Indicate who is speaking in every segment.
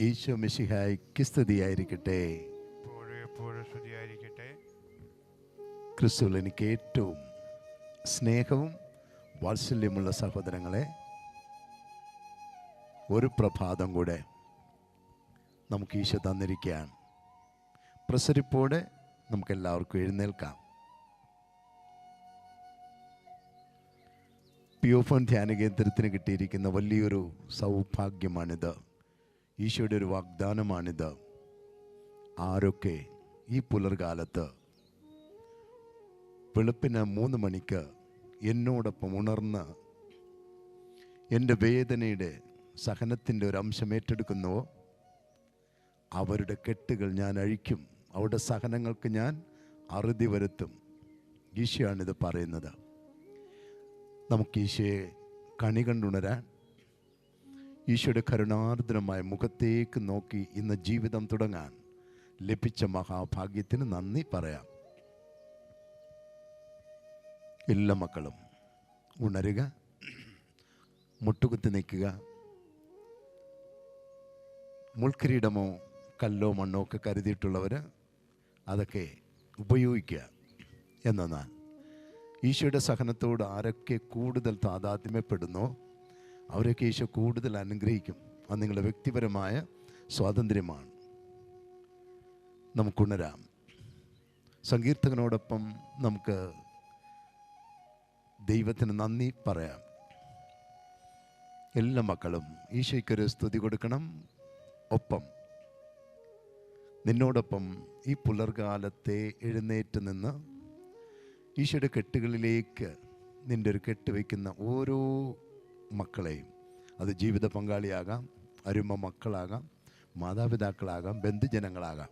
Speaker 1: ഈശോ മിശിഹായ്ക്ക് സ്തുതിയായിരിക്കട്ടെ. ക്രിസ്തുവിൽ എനിക്ക് ഏറ്റവും സ്നേഹവും വാത്സല്യമുള്ള സഹോദരങ്ങളെ ഒരു പ്രഭാതം കൂടെ നമുക്ക് ഈശോ തന്നിരിക്കുകയാണ്. പ്രസരിപ്പോടെ നമുക്കെല്ലാവർക്കും എഴുന്നേൽക്കാം. പിയോഫോൺ ധ്യാന കേന്ദ്രത്തിന് കിട്ടിയിരിക്കുന്ന വലിയൊരു സൗഭാഗ്യമാണിത്. ഈശോയുടെ ഒരു വാഗ്ദാനമാണിത്. ആരൊക്കെ ഈ പുലർകാലത്ത് വെളുപ്പിന് മൂന്ന് മണിക്ക് എന്നോടൊപ്പം ഉണർന്ന് എന്റെ വേദനയുടെ സഹനത്തിന്റെ ഒരു അംശം ഏറ്റെടുക്കുന്നുവോ? അവരുടെ കെട്ടുകൾ ഞാൻ അഴിക്കും. അവരുടെ സഹനങ്ങൾക്ക് ഞാൻ അറുതി വരുത്തും. ഈശോയാണിത് പറയുന്നത്. നമുക്ക് ഈശോയെ കണി കണ്ടുണരാൻ ഈശോയുടെ കരുണാർദ്രമായ മുഖത്തേക്ക് നോക്കി ഇന്ന് ജീവിതം തുടങ്ങാൻ ലഭിച്ച മഹാഭാഗ്യത്തിന് നന്ദി പറയാം. എല്ലാ മക്കളും ഉണരുക മുട്ടുകുത്തി നിൽക്കുക. മുൾക്കിരീടമോ കല്ലോ മണ്ണോ ഒക്കെ കരുതിയിട്ടുള്ളവർ അതൊക്കെ ഉപയോഗിക്കുക എന്നാൽ ഈശോയുടെ സഹനത്തോട് ആരൊക്കെ കൂടുതൽ താതാത്മ്യപ്പെടുന്നോ അവരൊക്കെ ഈശോ കൂടുതൽ അനുഗ്രഹിക്കും. അത് നിങ്ങളുടെ വ്യക്തിപരമായ സ്വാതന്ത്ര്യമാണ്. നമുക്കുണരാം സങ്കീർത്തകനോടൊപ്പം നമുക്ക് ദൈവത്തിന് നന്ദി പറയാം. എല്ലാ മക്കളും ഈശോയ്ക്കൊരു സ്തുതി കൊടുക്കണം. ഒപ്പം നിന്നോടൊപ്പം ഈ പുലർകാലത്തെ എഴുന്നേറ്റ് നിന്ന് ഈശോയുടെ കെട്ടുകളിലേക്ക് നിന്റെ ഒരു കെട്ട് വയ്ക്കുന്ന ഓരോ മക്കളെയും. അത് ജീവിത പങ്കാളിയാകാം അരുമ മക്കളാകാം മാതാപിതാക്കളാകാം ബന്ധുജനങ്ങളാകാം.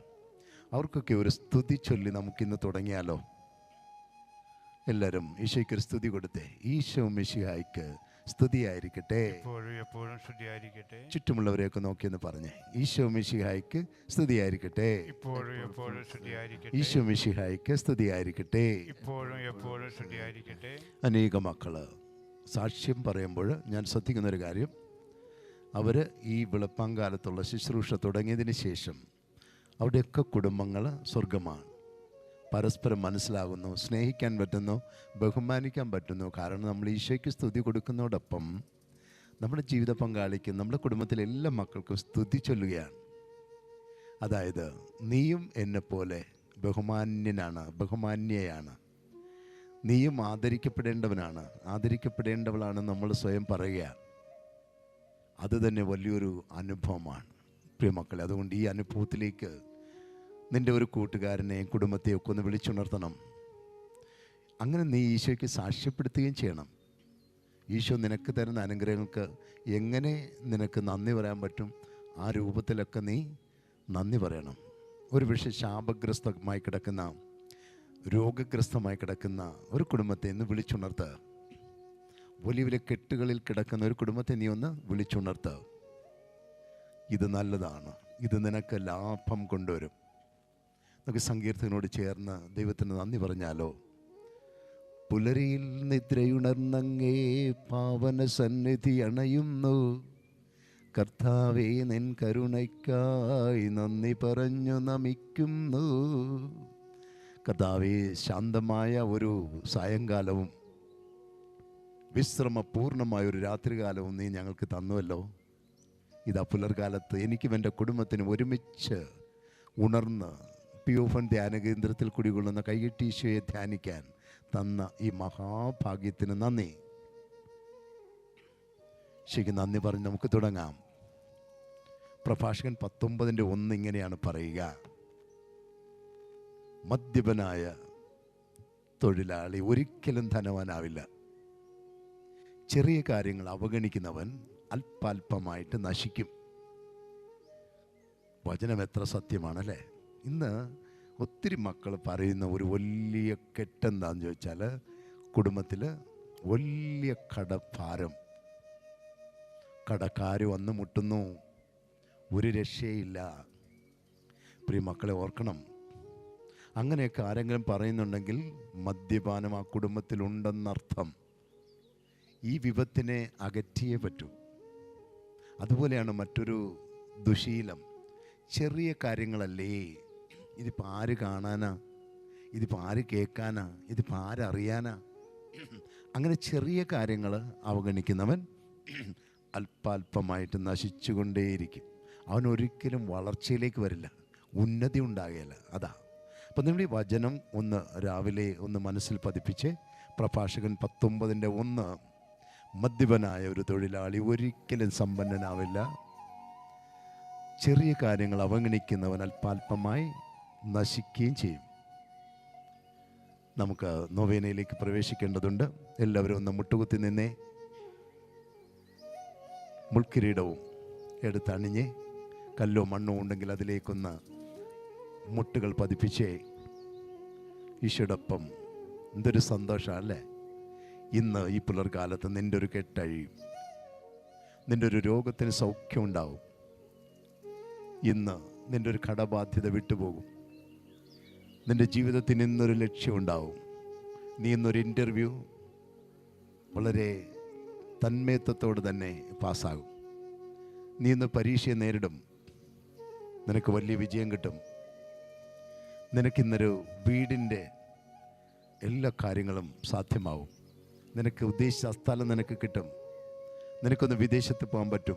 Speaker 1: അവർക്കൊക്കെ ഒരു സ്തുതി ചൊല്ലി നമുക്കിന്ന് തുടങ്ങിയാലോ? എല്ലാവരും ഈശോയ്ക്ക് ഒരു സ്തുതി കൊടുത്തേ. ഈശോ മിശിഹായിക്ക് സ്തുതിയായിരിക്കട്ടെ.
Speaker 2: എപ്പോഴും സ്തുതിയായിരിക്കട്ടെ.
Speaker 1: ചുറ്റുമുള്ളവരെയൊക്കെ നോക്കിയെന്ന് പറഞ്ഞേ. ഈശോ മിശിഹായിക്ക് സ്തുതിയായിരിക്കട്ടെ.
Speaker 2: ഇപ്പോഴും എപ്പോഴും സ്തുതിയായിരിക്കട്ടെ.
Speaker 1: ഈശോ മിശിഹായിക്ക് സ്തുതിയായിരിക്കട്ടെ.
Speaker 2: ഇപ്പോഴും എപ്പോഴും സ്തുതിയായിരിക്കട്ടെ.
Speaker 1: അനേക മക്കൾ സാക്ഷ്യം പറയുമ്പോൾ ഞാൻ ശ്രദ്ധിക്കുന്നൊരു കാര്യം. അവർ ഈ വെളുപ്പാങ്കാലത്തുള്ള ശുശ്രൂഷ തുടങ്ങിയതിന് ശേഷം അവിടെയൊക്കെ കുടുംബങ്ങൾ സ്വർഗമാണ് പരസ്പരം മനസ്സിലാകുന്നു സ്നേഹിക്കാൻ പറ്റുന്നു ബഹുമാനിക്കാൻ പറ്റുന്നു. കാരണം നമ്മൾ ഈശോയ്ക്ക് സ്തുതി കൊടുക്കുന്നതോടൊപ്പം നമ്മുടെ ജീവിത പങ്കാളിക്ക് നമ്മുടെ കുടുംബത്തിലെ എല്ലാ മക്കൾക്കും സ്തുതി ചൊല്ലുകയാണ്. അതായത് നീയും എന്നെപ്പോലെ ബഹുമാന്യനാണ് ബഹുമാന്യയാണ്. നീയും ആദരിക്കപ്പെടേണ്ടവനാണ്. ആദരിക്കപ്പെടേണ്ടവളാണ് നമ്മൾ സ്വയം പറയുക. അത് തന്നെ വലിയൊരു അനുഭവമാണ്. പ്രിയമക്കളെ അതുകൊണ്ട് ഈ അനുഭവത്തിലേക്ക് നിന്റെ ഒരു കൂട്ടുകാരനെ കുടുംബത്തെയും ഒക്കെ ഒന്ന് വിളിച്ചുണർത്തണം. അങ്ങനെ നീ ഈശോയ്ക്ക് സാക്ഷ്യപ്പെടുത്തുകയും ചെയ്യണം. ഈശോ നിനക്ക് തരുന്ന അനുഗ്രഹങ്ങൾക്ക് എങ്ങനെ നിനക്ക് നന്ദി പറയാൻ പറ്റും? ആ രൂപത്തിലൊക്കെ നീ നന്ദി പറയണം. ഒരു പക്ഷേ ശാപഗ്രസ്തമായി കിടക്കുന്ന രോഗഗ്രസ്തമായി കിടക്കുന്ന ഒരു കുടുംബത്തെ ഇന്ന് വിളിച്ചുണർത്ത്. വലിയ വലിയ കെട്ടുകളിൽ കിടക്കുന്ന ഒരു കുടുംബത്തെ നീ ഒന്ന് വിളിച്ചുണർത്ത്. ഇത് നല്ലതാണ്. ഇത് നിനക്ക് ലാഭം കൊണ്ടുവരും. നമുക്ക് സങ്കീർത്തനോട് ചേർന്ന് ദൈവത്തിന് നന്ദി പറഞ്ഞാലോ? പുലരിയിൽ നിദ്രയുണർന്നങ്ങേ പാവന സന്നിധി അണയുന്നു. കർത്താവേ നിൻ കരുണയ്ക്കായി നന്ദി പറഞ്ഞു നമിക്കുന്നു. കർത്താവേ ശാന്തമായ ഒരു സായങ്കാലവും വിശ്രമപൂർണമായ ഒരു രാത്രികാലവും നീ ഞങ്ങൾക്ക് തന്നുവല്ലോ. ഇതാ പുലർകാലത്ത് എനിക്കും എന്റെ കുടുംബത്തിന് ഒരുമിച്ച് ഉണർന്ന് പിയോഫൺ ധ്യാന കേന്ദ്രത്തിൽ കുടികൊള്ളുന്ന കൈകെട്ടീശോയെ ധ്യാനിക്കാൻ തന്ന ഈ മഹാഭാഗ്യത്തിന് നന്ദി. ശരിക്കും നന്ദി പറഞ്ഞ് നമുക്ക് തുടങ്ങാം. പ്രഭാഷകൻ പത്തൊമ്പതിന്റെ ഒന്ന് ഇങ്ങനെയാണ് പറയുക. മദ്യപനായ തൊഴിലാളി ഒരിക്കലും ധനവാനാവില്ല. ചെറിയ കാര്യങ്ങൾ അവഗണിക്കുന്നവൻ അല്പാൽപമായിട്ട് നശിക്കും. വചനം എത്ര സത്യമാണല്ലേ? ഇന്ന് ഒത്തിരി മക്കൾ പറയുന്ന ഒരു വലിയ കെട്ടെന്താന്ന് ചോദിച്ചാൽ കുടുംബത്തിൽ വലിയ കടഭാരം. കടക്കാർ വന്ന് മുട്ടുന്നു. ഒരു രക്ഷയില്ല. പ്രിയ മക്കളെ ഓർക്കണം. അങ്ങനെയൊക്കെ ആരെങ്കിലും പറയുന്നുണ്ടെങ്കിൽ മദ്യപാനം ആ കുടുംബത്തിലുണ്ടെന്നർത്ഥം. ഈ വിപത്തിനെ അകറ്റിയേ പറ്റൂ. അതുപോലെയാണ് മറ്റൊരു ദുശീലം. ചെറിയ കാര്യങ്ങളല്ലേ? ഇതിപ്പോൾ ആര് കാണാനാ? ഇതിപ്പോൾ ആര് കേൾക്കാനാ? ഇതിപ്പോൾ ആരറിയാനാ? അങ്ങനെ ചെറിയ കാര്യങ്ങൾ അവഗണിക്കുന്നവൻ അല്പാൽപമായിട്ട് നശിച്ചുകൊണ്ടേയിരിക്കും. അവൻ ഒരിക്കലും വളർച്ചയിലേക്ക് വരില്ല. ഉന്നതി ഉണ്ടാകുകയില്ല അതാ. അപ്പം നിങ്ങൾ ഈ വചനം ഒന്ന് രാവിലെ ഒന്ന് മനസ്സിൽ പതിപ്പിച്ച് പ്രഭാഷകൻ പത്തൊമ്പതിന്റെ ഒന്ന് മദ്യപനായ ഒരു തൊഴിലാളി ഒരിക്കലും സമ്പന്നനാവില്ല. ചെറിയ കാര്യങ്ങൾ അവഗണിക്കുന്നവൻ അല്പാൽപമായി നശിക്കുകയും ചെയ്യും. നമുക്ക് നൊവേനയിലേക്ക് പ്രവേശിക്കേണ്ടതുണ്ട്. എല്ലാവരും ഒന്ന് മുട്ടുകുത്തി നിന്നേ. മുൾക്കിരീടവും എടുത്തണിഞ്ഞ് കല്ലോ മണ്ണോ ഉണ്ടെങ്കിൽ അതിലേക്കൊന്ന് മുട്ടുകൾ പതിപ്പിച്ചേ. ഈശോടൊപ്പം. എന്തൊരു സന്തോഷമല്ലേ ഇന്ന് ഈ പുലർകാലത്ത് നിന്റെ ഒരു കെട്ടഴിയും. നിന്റെ ഒരു രോഗത്തിന് സൗഖ്യം ഉണ്ടാവും. ഇന്ന് നിന്റെ ഒരു കടബാധ്യത വിട്ടുപോകും. നിന്റെ ജീവിതത്തിന് ഇന്നൊരു ലക്ഷ്യമുണ്ടാവും നീ ഇന്നൊരു ഇന്റർവ്യൂ വളരെ തന്മയത്വത്തോട് തന്നെ പാസ്സാകും. നീ ഇന്ന് പരീക്ഷയെ നേരിടും. നിനക്ക് വലിയ വിജയം കിട്ടും. നിനക്കിന്നൊരു വീടിന്റെ എല്ലാ കാര്യങ്ങളും സാധ്യമാവും. നിനക്ക് ഉദ്ദേശിച്ച സ്ഥലം നിനക്ക് കിട്ടും. നിനക്കൊന്ന് വിദേശത്ത് പോകാൻ പറ്റും.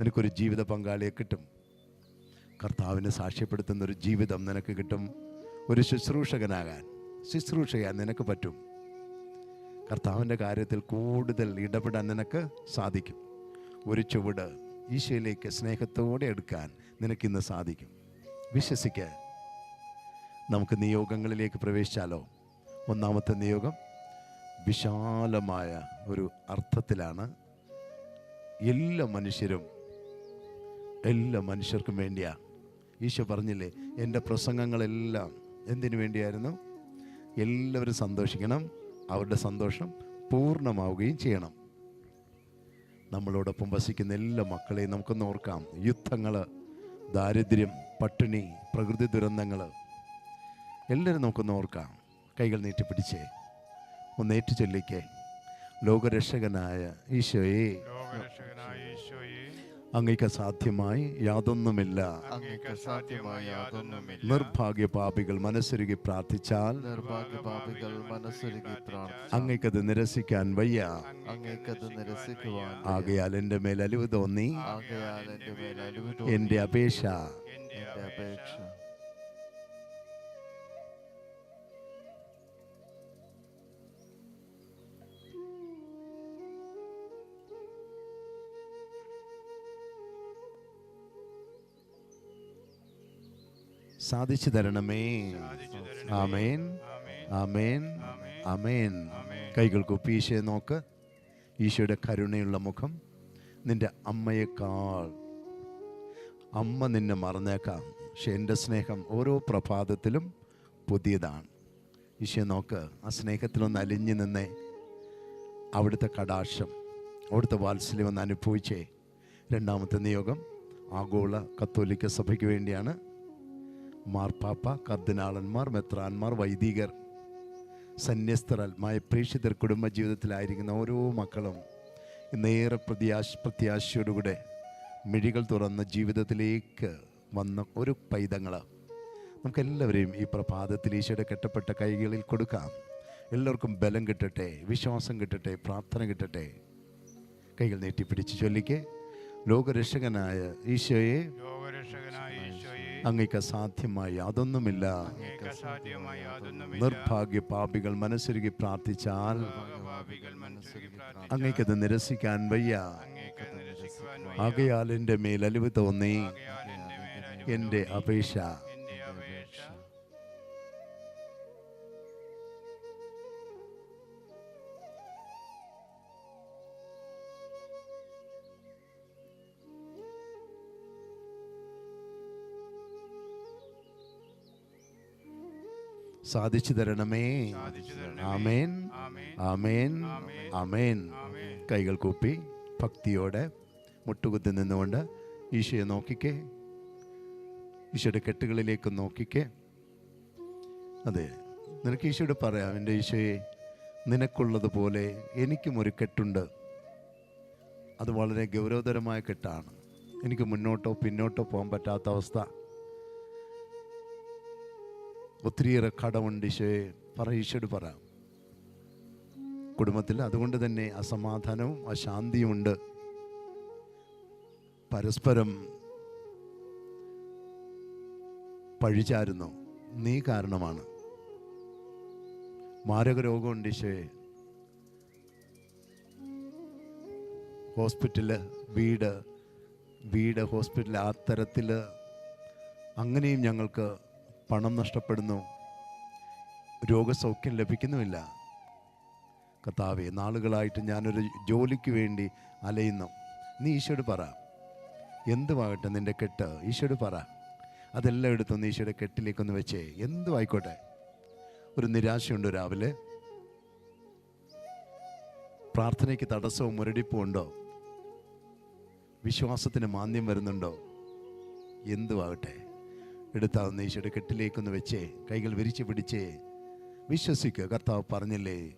Speaker 1: നിനക്കൊരു ജീവിത പങ്കാളിയെ കിട്ടും. കർത്താവിനെ സാക്ഷ്യപ്പെടുത്തുന്ന ഒരു ജീവിതം നിനക്ക് കിട്ടും. ഒരു ശുശ്രൂഷകനാകാൻ ശുശ്രൂഷയാൻ നിനക്ക് പറ്റും. കർത്താവിന്റെ കാര്യത്തിൽ കൂടുതൽ ഇടപെടാൻ നിനക്ക് സാധിക്കും. ഒരു ചുവട് ഈശോയിലേക്ക് സ്നേഹത്തോടെ എടുക്കാൻ നിനക്കിന്ന് സാധിക്കും. വിശ്വസിക്ക്. നമുക്ക് നിയോഗങ്ങളിലേക്ക് പ്രവേശിച്ചാലോ? ഒന്നാമത്തെ നിയോഗം വിശാലമായ ഒരു അർത്ഥത്തിലാണ് എല്ലാ മനുഷ്യരും എല്ലാ മനുഷ്യർക്കും വേണ്ടിയാ. ഈശോ പറഞ്ഞില്ലേ എന്റെ പ്രസംഗങ്ങളെല്ലാം എന്തിനു വേണ്ടിയായിരുന്നു? എല്ലാവരും സന്തോഷിക്കണം അവരുടെ സന്തോഷം പൂർണമാവുകയും ചെയ്യണം. നമ്മളോടൊപ്പം വസിക്കുന്ന എല്ലാ മക്കളെയും നമുക്കൊന്ന് ഓർക്കാം. യുദ്ധങ്ങൾ ദാരിദ്ര്യം പട്ടിണി പ്രകൃതി ദുരന്തങ്ങൾ എല്ലാവരും നമുക്കൊന്ന് ഓർക്കാം. കൈകൾ നീട്ടി പിടിച്ചേ. ഒന്ന് ഏറ്റു ചൊല്ലിക്കേ. ലോകരക്ഷകനായ ഈശോയെ.
Speaker 2: അങ്ങേക്ക് സാധ്യമായി യാതൊന്നുമില്ല.
Speaker 1: നിർഭാഗ്യ പാപികൾ മനസ്സൊരുകി പ്രാർത്ഥിച്ചാൽ അങ്ങേക്കത് നിരസിക്കാൻ വയ്യ.
Speaker 3: അങ്ങേക്കത് നിരസിക്കുവാൻ
Speaker 1: ആകയാൽ എന്റെ മേൽ അലിവ് തോന്നി.
Speaker 3: എന്റെ
Speaker 1: അപേക്ഷ. സാധിച്ചു തരണമേ. ആമേൻ.
Speaker 2: ആമേൻ.
Speaker 1: ആമേൻ. കൈകൾ കുപ്പി ഈശോയെ നോക്ക്. ഈശോയുടെ കരുണയുള്ള മുഖം നിന്റെ അമ്മയേക്കാൾ. അമ്മ നിന്നെ മറന്നേക്കാം. പക്ഷെ എന്റെ സ്നേഹം ഓരോ പ്രഭാതത്തിലും പുതിയതാണ്. ഈശോ നോക്ക്. ആ സ്നേഹത്തിലൊന്ന് അലിഞ്ഞു നിന്നേ. അവിടുത്തെ കടാക്ഷം അവിടുത്തെ വാത്സല്യം ഒന്ന് അനുഭവിച്ചേ. രണ്ടാമത്തെ നിയോഗം ആഗോള കത്തോലിക്ക സഭയ്ക്ക് വേണ്ടിയാണ്. മാർപ്പാപ്പ കർദിനാളന്മാർ മെത്രാന്മാർ വൈദികർ സന്യസ്തരാത്മായ പ്രേക്ഷിതർ കുടുംബ ജീവിതത്തിലായിരിക്കുന്ന ഓരോ മക്കളും ഇന്നേറെ പ്രത്യാശ പ്രത്യാശയോടുകൂടെ മിഴികൾ തുറന്ന ജീവിതത്തിലേക്ക് വന്ന ഒരു പൈതങ്ങൾ നമുക്കെല്ലാവരെയും ഈ പ്രഭാതത്തിൽ ഈശോയുടെ കെട്ടപ്പെട്ട കൈകളിൽ കൊടുക്കാം. എല്ലാവർക്കും ബലം കിട്ടട്ടെ വിശ്വാസം കിട്ടട്ടെ പ്രാർത്ഥന കിട്ടട്ടെ. കൈകൾ നീട്ടിപ്പിടിച്ച് ചൊല്ലിക്കെ. ലോകരക്ഷകനായ ഈശോയെ
Speaker 2: അങ്ങേക്ക് സാധ്യമായി അതൊന്നുമില്ല.
Speaker 1: നിർഭാഗ്യ പാപികൾ മനസ്സൊരുക്കി പ്രാർത്ഥിച്ചാൽ അങ്ങേക്കത് നിരസിക്കാൻ വയ്യ. ആകയാൽ എന്റെ മേൽ അലിവ് തോന്നി
Speaker 2: എന്റെ
Speaker 1: അപേക്ഷ സാധിച്ചു തരണമേ.
Speaker 2: സാധിച്ചു തരണമേ.
Speaker 1: ആമേൻ.
Speaker 2: ആമേൻ.
Speaker 1: ആമേൻ.
Speaker 2: ആമേൻ.
Speaker 1: ആമേൻ.
Speaker 2: ആമേൻ.
Speaker 1: കൈകൾ കൂപ്പി ഭക്തിയോടെ മുട്ടുകുത്തി നിന്നുകൊണ്ട് ഈശോയെ നോക്കിക്കേ. ഈശോയുടെ കെട്ടുകളിലേക്ക് നോക്കിക്കേ. അതെ നിനക്ക് ഈശോയോട് പറയാം എന്റെ ഈശോയെ നിനക്കുള്ളതുപോലെ എനിക്കും ഒരു കെട്ടുണ്ട്. അത് വളരെ ഗൗരവതരമായ കെട്ടാണ്. എനിക്ക് മുന്നോട്ടോ പിന്നോട്ടോ പോകാൻ പറ്റാത്ത അവസ്ഥ. ഒത്തിരിയേറെ കടമുണ്ട് ഈശോയെ പറ ഈശോട് പറ. കുടുംബത്തിൽ അതുകൊണ്ട് തന്നെ അസമാധാനവും അശാന്തിയുമുണ്ട് പരസ്പരം പഴിചാരുന്നു. നീ കാരണമാണ്. മാരക രോഗമുണ്ട് ഈശോയെ ഹോസ്പിറ്റൽ വീട് വീട് ഹോസ്പിറ്റൽ ആ തരത്തിൽ അങ്ങനെയും ഞങ്ങൾക്ക് പണം നഷ്ടപ്പെടുന്നു. രോഗസൗഖ്യം ലഭിക്കുന്നുമില്ല. കർത്താവെ നാളുകളായിട്ട് ഞാനൊരു ജോലിക്ക് വേണ്ടി അലയുന്നു. നീ ഈശോട് പറ. എന്തുമാകട്ടെ നിന്റെ കെട്ട്? ഈശോട് പറ. അതെല്ലാം എടുത്തൊന്ന് ഈശോയുടെ കെട്ടിലേക്കൊന്ന് വെച്ചേ. എന്തും ആയിക്കോട്ടെ ഒരു നിരാശയുണ്ട് രാവിലെ. പ്രാർത്ഥനയ്ക്ക് തടസ്സവും മുരടിപ്പും ഉണ്ടോ? വിശ്വാസത്തിന് മാന്യം വരുന്നുണ്ടോ? എന്തുവാകട്ടെ എടുത്താവുന്ന ഈശോയുടെ കെട്ടിലേക്കൊന്ന് വെച്ചേ കൈകൾ വിരിച്ചു പിടിച്ചേ. വിശ്വസിക്കുക കർത്താവ് പറഞ്ഞില്ലേ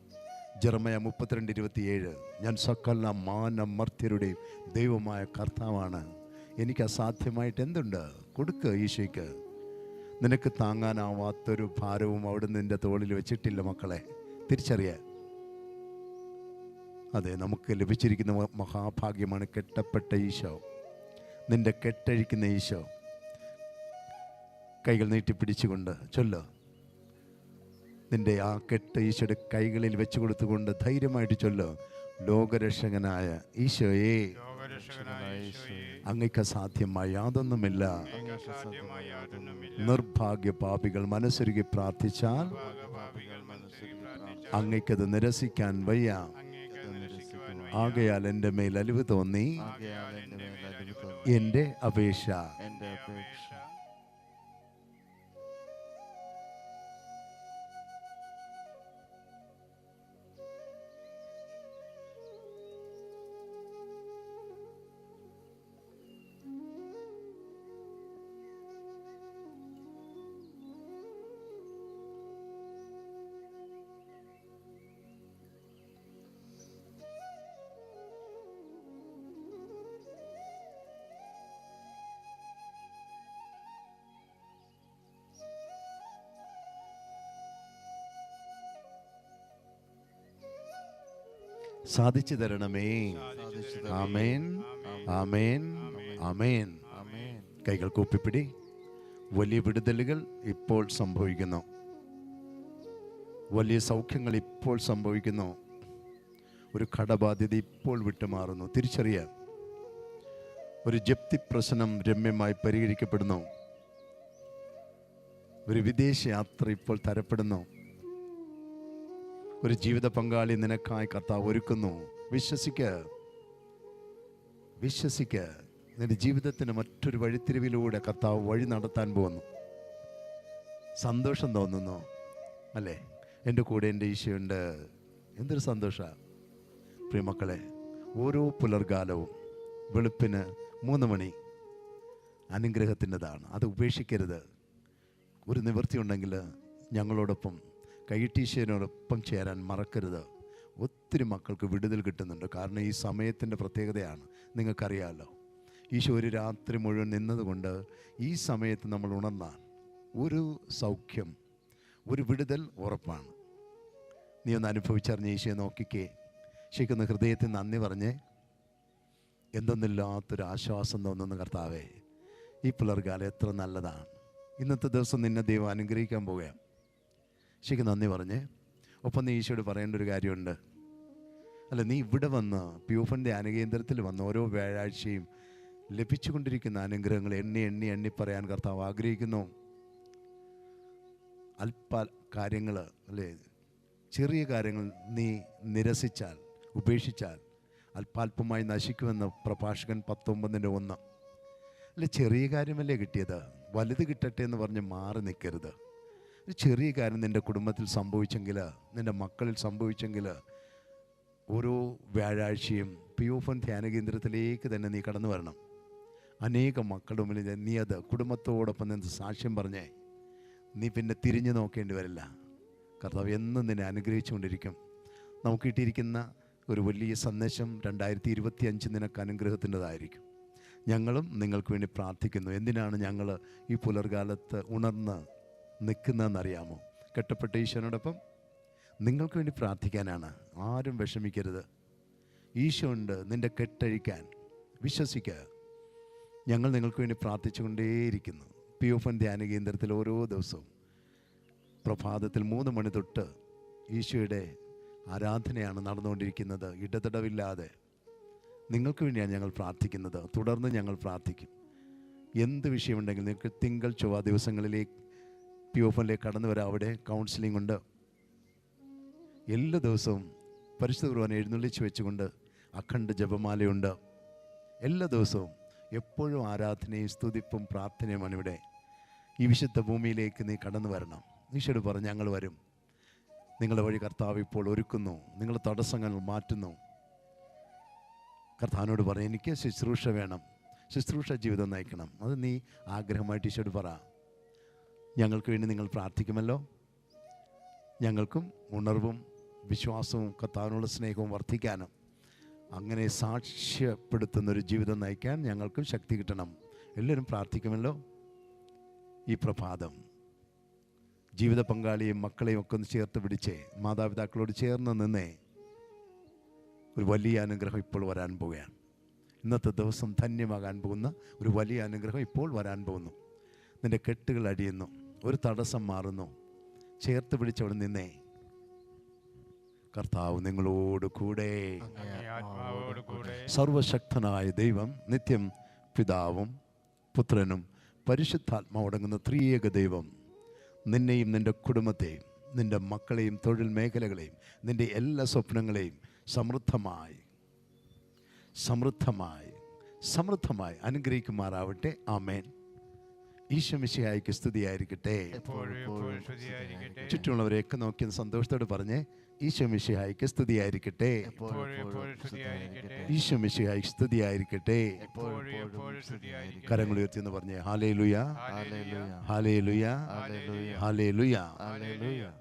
Speaker 1: ജർമ്മയ മുപ്പത്തിരണ്ട് ഇരുപത്തിയേഴ് ഞാൻ സകല മാനമർത്യരുടെയും ദൈവമായ കർത്താവാണ്. എനിക്ക് അസാധ്യമായിട്ട് എന്തുണ്ട്? കൊടുക്കുക ഈശോയ്ക്ക്. നിനക്ക് താങ്ങാനാവാത്തൊരു ഭാരവും അവിടെ നിന്റെ തോളിൽ വെച്ചിട്ടില്ല മക്കളെ. തിരിച്ചറിയാൻ അതെ നമുക്ക് ലഭിച്ചിരിക്കുന്ന മഹാഭാഗ്യമാണ് കെട്ടപ്പെട്ട ഈശോ. നിന്റെ കെട്ടഴിക്കുന്ന ഈശോ. കൈകൾ നീട്ടി പിടിച്ചുകൊണ്ട് ചൊല്ലോ. നിന്റെ ആ കെട്ട് ഈശോയുടെ കൈകളിൽ വെച്ച് കൊടുത്തുകൊണ്ട് ധൈര്യമായിട്ട് ചൊല്ലോ. ലോകരക്ഷകനായ ഈശോയെ.
Speaker 2: അങ്ങക്ക് അസാധ്യമായ യാതൊന്നുമില്ല.
Speaker 1: നിർഭാഗ്യ പാപികൾ മനസ്സൊരുക്കി പ്രാർത്ഥിച്ചാൽ അങ്ങക്കത് നിരസിക്കാൻ വയ്യ.
Speaker 2: അങ്ങേക്ക് നിരസിക്കുവാൻ
Speaker 1: ആകയാൽ എന്റെ മേൽ അലിവ് തോന്നി.
Speaker 3: ആകയാൽ എന്റെ മേൽ അലിവ് തോന്നി
Speaker 1: എന്റെ അപേക്ഷ. സാധിച്ചു തരണമേ. ആമേൻ. ആമേൻ. ആമേൻ. കൈകൾ കൂപ്പിപ്പിടി. വലിയ വിടുതലുകൾ ഇപ്പോൾ സംഭവിക്കുന്നു. വലിയ സൗഖ്യങ്ങൾ ഇപ്പോൾ സംഭവിക്കുന്നു. ഒരു കടബാധ്യത ഇപ്പോൾ വിട്ടുമാറുന്നു. തിരിച്ചറിയാം ഒരു ജപ്തി പ്രശ്നം രമ്യമായി പരിഹരിക്കപ്പെടുന്നു. ഒരു വിദേശ യാത്ര ഇപ്പോൾ തരപ്പെടുന്നു. ഒരു ജീവിത പങ്കാളി നിനക്കായി കർത്താവ് ഒരുക്കുന്നു. വിശ്വസിക്ക. വിശ്വസിക്ക. നിന്റെ ജീവിതത്തിന് മറ്റൊരു വഴിത്തിരിവിലൂടെ കർത്താവ് വഴി നടത്താൻ പോകുന്നു. സന്തോഷം തോന്നുന്നു അല്ലേ? എന്റെ കൂടെ എന്റെ ഈശോയുണ്ട്. എന്തൊരു സന്തോഷമാണ് പ്രിയമക്കളെ ഓരോ പുലർകാലവും വെളുപ്പിന് മൂന്ന് മണി അനുഗ്രഹത്തിന്റെതാണ്. അത് ഉപേക്ഷിക്കരുത്. ഒരു നിവൃത്തി ഉണ്ടെങ്കിൽ ഞങ്ങളോടൊപ്പം കൈട്ടീശയോടൊപ്പം ചേരാൻ മറക്കരുത്. ഒത്തിരി മക്കൾക്ക് വിടുതൽ കിട്ടുന്നുണ്ട്. കാരണം ഈ സമയത്തിന്റെ പ്രത്യേകതയാണ്. നിങ്ങൾക്കറിയാമല്ലോ ഈശോ ഒരു രാത്രി മുഴുവൻ നിന്നതുകൊണ്ട് ഈ സമയത്ത് നമ്മൾ ഉണർന്നാൽ ഒരു സൗഖ്യം ഒരു വിടുതൽ ഉറപ്പാണ്. നീ ഒന്ന് അനുഭവിച്ചറിഞ്ഞ ഈശോയെ നോക്കിക്കേ. ശരിക്കുന്ന ഹൃദയത്തിൽ നന്ദി പറഞ്ഞേ എന്തെന്നില്ലാത്തൊരു ആശ്വാസം തോന്നുന്ന കർത്താവേ. ഈ പിള്ളേർക്കാലം എത്ര നല്ലതാണ്. ഇന്നത്തെ ദിവസം നിന്നെ ദൈവം അനുഗ്രഹിക്കാൻ പോവുകയാണ്. ശരിക്കും നന്ദി പറഞ്ഞേ. ഒപ്പം നീ ഈശോട് പറയേണ്ട ഒരു കാര്യമുണ്ട്. അല്ല നീ ഇവിടെ വന്ന് പ്യൂഫൻ ധ്യാന കേന്ദ്രത്തിൽ വന്ന് ഓരോ വ്യാഴാഴ്ചയും ലഭിച്ചുകൊണ്ടിരിക്കുന്ന അനുഗ്രഹങ്ങൾ എണ്ണി എണ്ണി എണ്ണി പറയാൻ കർത്താവ് ആഗ്രഹിക്കുന്നു. അല്പ കാര്യങ്ങൾ അല്ലേ? ചെറിയ കാര്യങ്ങൾ നീ നിരസിച്ചാൽ ഉപേക്ഷിച്ചാൽ അല്പാൽപമായി നശിക്കുമെന്ന് പ്രഭാഷകൻ പത്തൊമ്പതിന്റെ ഒന്ന്. അല്ല ചെറിയ കാര്യമല്ലേ കിട്ടിയത്? വലുത് കിട്ടട്ടെ എന്ന് പറഞ്ഞ് മാറി നിൽക്കരുത്. ഒരു ചെറിയ കാര്യം നിന്റെ കുടുംബത്തിൽ സംഭവിച്ചെങ്കിൽ നിന്റെ മക്കളിൽ സംഭവിച്ചെങ്കിൽ ഓരോ വ്യാഴാഴ്ചയും പി പിയോഫൻ ധ്യാന കേന്ദ്രത്തിലേക്ക് തന്നെ നീ കടന്നു വരണം. അനേകം മക്കളുടെ മുന്നിൽ നീ അത് കുടുംബത്തോടൊപ്പം നിന്ന് സാക്ഷ്യം പറഞ്ഞേ. നീ പിന്നെ തിരിഞ്ഞു നോക്കേണ്ടി വരില്ല. കർത്താവ് എന്നും നിന്നെ അനുഗ്രഹിച്ചുകൊണ്ടിരിക്കും. നമുക്ക് കിട്ടിയിരിക്കുന്ന ഒരു വലിയ സന്ദേശം രണ്ടായിരത്തി ഇരുപത്തി അഞ്ച് നിനക്ക് അനുഗ്രഹത്തിന്റെതായിരിക്കും. ഞങ്ങളും നിങ്ങൾക്ക് വേണ്ടി പ്രാർത്ഥിക്കുന്നു. എന്തിനാണ് ഞങ്ങൾ ഈ പുലർകാലത്ത് ഉണർന്ന് നിൽക്കുന്നതെന്നറിയാമോ? കെട്ടപ്പെട്ട ഈശോനോടൊപ്പം നിങ്ങൾക്ക് വേണ്ടി പ്രാർത്ഥിക്കാനാണ്. ആരും വിഷമിക്കരുത്. ഈശോ ഉണ്ട്. നിന്റെ കെട്ടഴിക്കാൻ. വിശ്വസിക്കുക. ഞങ്ങൾ നിങ്ങൾക്ക് വേണ്ടി പ്രാർത്ഥിച്ചുകൊണ്ടേയിരിക്കുന്നു. പി എഫ് ധ്യാന കേന്ദ്രത്തിൽ ഓരോ ദിവസവും പ്രഭാതത്തിൽ മൂന്ന് മണി തൊട്ട് ഈശോയുടെ ആരാധനയാണ് നടന്നുകൊണ്ടിരിക്കുന്നത്. ഇടതടവില്ലാതെ നിങ്ങൾക്ക് വേണ്ടിയാണ് ഞങ്ങൾ പ്രാർത്ഥിക്കുന്നത്. തുടർന്ന് ഞങ്ങൾ പ്രാർത്ഥിക്കും. എന്ത് വിഷയമുണ്ടെങ്കിലും നിങ്ങൾക്ക് തിങ്കൾ ചൊവ്വ ദിവസങ്ങളിലേക്ക് പി ഓഫനിലേക്ക് കടന്നു വരാം അവിടെ കൗൺസിലിംഗ് ഉണ്ട്. എല്ലാ ദിവസവും പരിശുദ്ധ കുർബാന എഴുന്നള്ളിച്ച് വെച്ചുകൊണ്ട് അഖണ്ഡ ജപമാലയുണ്ട്. എല്ലാ ദിവസവും എപ്പോഴും ആരാധനയും സ്തുതിപ്പും പ്രാർത്ഥനയുമാണ് ഇവിടെ. ഈ വിശുദ്ധ ഭൂമിയിലേക്ക് നീ കടന്നു വരണം. ഈശോട് പറഞ്ഞ് ഞങ്ങൾ വരും. നിങ്ങളുടെ വഴി കർത്താവ് ഇപ്പോൾ ഒരുക്കുന്നു. നിങ്ങളുടെ തടസ്സങ്ങൾ മാറ്റുന്നു. കർത്താവിനോട് പറ എനിക്ക് ശുശ്രൂഷ വേണം. ശുശ്രൂഷ ജീവിതം നയിക്കണം. അത് നീ ആഗ്രഹമായിട്ട് ഈശോട് പറ. ഞങ്ങൾക്ക് വേണ്ടി നിങ്ങൾ പ്രാർത്ഥിക്കുമല്ലോ. ഞങ്ങൾക്കും ഉണർവും വിശ്വാസവും കത്താനുള്ള സ്നേഹവും വർദ്ധിക്കാനും അങ്ങനെ സാക്ഷ്യപ്പെടുത്തുന്ന ഒരു ജീവിതം നയിക്കാൻ ഞങ്ങൾക്കും ശക്തി കിട്ടണം. എല്ലാവരും പ്രാർത്ഥിക്കുമല്ലോ. ഈ പ്രഭാതം ജീവിത പങ്കാളിയും മക്കളെയും ഒക്കെ ഒന്ന് ചേർത്ത് പിടിച്ച് മാതാപിതാക്കളോട് ചേർന്ന് നിന്നേ ഒരു വലിയ അനുഗ്രഹം ഇപ്പോൾ വരാൻ പോവുകയാണ്. ഇന്നത്തെ ദിവസം ധന്യമാകാൻ പോകുന്ന ഒരു വലിയ അനുഗ്രഹം ഇപ്പോൾ വരാൻ പോകുന്നു. നിന്റെ കെട്ടുകൾ അടിയുന്നു. ഒരു തടസ്സം മാറുന്നു. ചേർത്ത് പിടിച്ചവിടെ നിന്നേ. കർത്താവ് നിങ്ങളോട് കൂടെ. സർവശക്തനായ ദൈവം നിത്യം പിതാവും പുത്രനും പരിശുദ്ധാത്മാവടങ്ങുന്ന ത്രിയേക ദൈവം. നിന്നെയും നിന്റെ കുടുംബത്തെയും നിന്റെ മക്കളെയും തൊഴിൽ മേഖലകളെയും നിന്റെ എല്ലാ സ്വപ്നങ്ങളെയും സമൃദ്ധമായി സമൃദ്ധമായി സമൃദ്ധമായി അനുഗ്രഹിക്കുമാറാവട്ടെ. ആമേൻ. ഈശ്വമിശയായിക്ക് സ്തുതിയായിരിക്കട്ടെ. ചുറ്റുമുള്ളവരെയൊക്കെ നോക്കി സന്തോഷത്തോട് പറഞ്ഞ് ഈശ്വമിശയായിക്ക് സ്തുതിയായിരിക്കട്ടെ. ഈശ്വമിശയായി സ്തുതിയായിരിക്കട്ടെ. കരങ്ങൾ ഉയർത്തി എന്ന് പറഞ്ഞേ ഹാലേ ലുയ
Speaker 2: ലുയാ
Speaker 1: ഹാലേ ലുയ
Speaker 3: ലുയാ
Speaker 1: ഹാലേ ലുയ